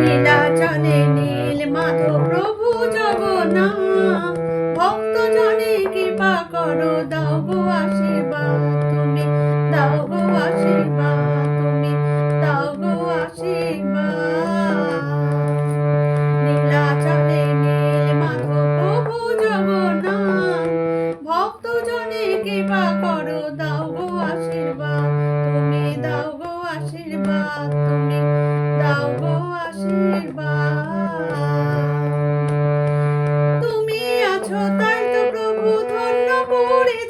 নীলাচলে নীল মাধব প্রভু জগন্নাথ ভক্ত জনে কৃপা করো, দাও গো আশীর্বাদ, তুমি দাও গো আশীর্বাদ আশীর্বাদ। তাই তো প্রভু ধন্য পুরী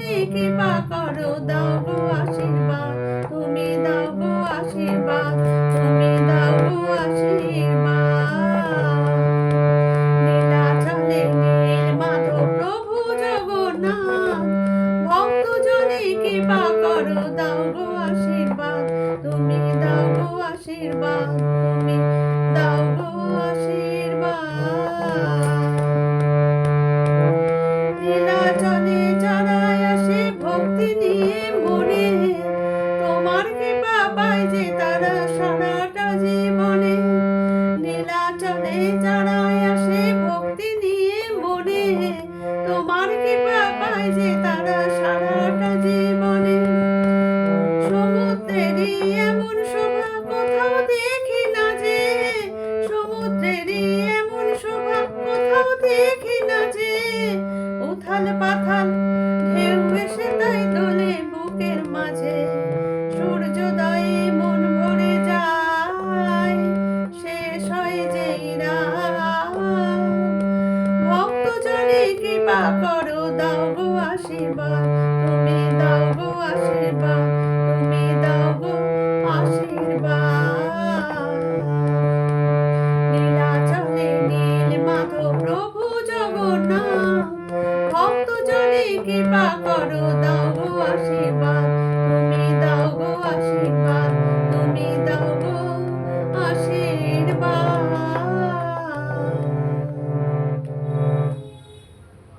জনে কৃপা করো, দাও গো আশীর্বাদ। তুমি দাও গো আশীর্বাদ, তুমি দাও গো আশীর্বাদ। মাধব, প্রভু জগন্নাথ। ভক্ত জনে কৃপা করো, দাও গো আশীর্বাদ, তুমি দাও গো আশীর্বাদ। সারাটা জীবনে। সমুদ্রেরই এমন শোভা, কোথাও দেখি না যে। সমুদ্রেরই এমন শোভা, কোথাও দেখি না যে। উথাল পাথাল ঢেউ এসে তাই দোলে বুকের মাঝে। সূর্যোদয়ে মন ভরে যায়, শেষ হয় রাত। ভক্ত জনে কৃপা কর করো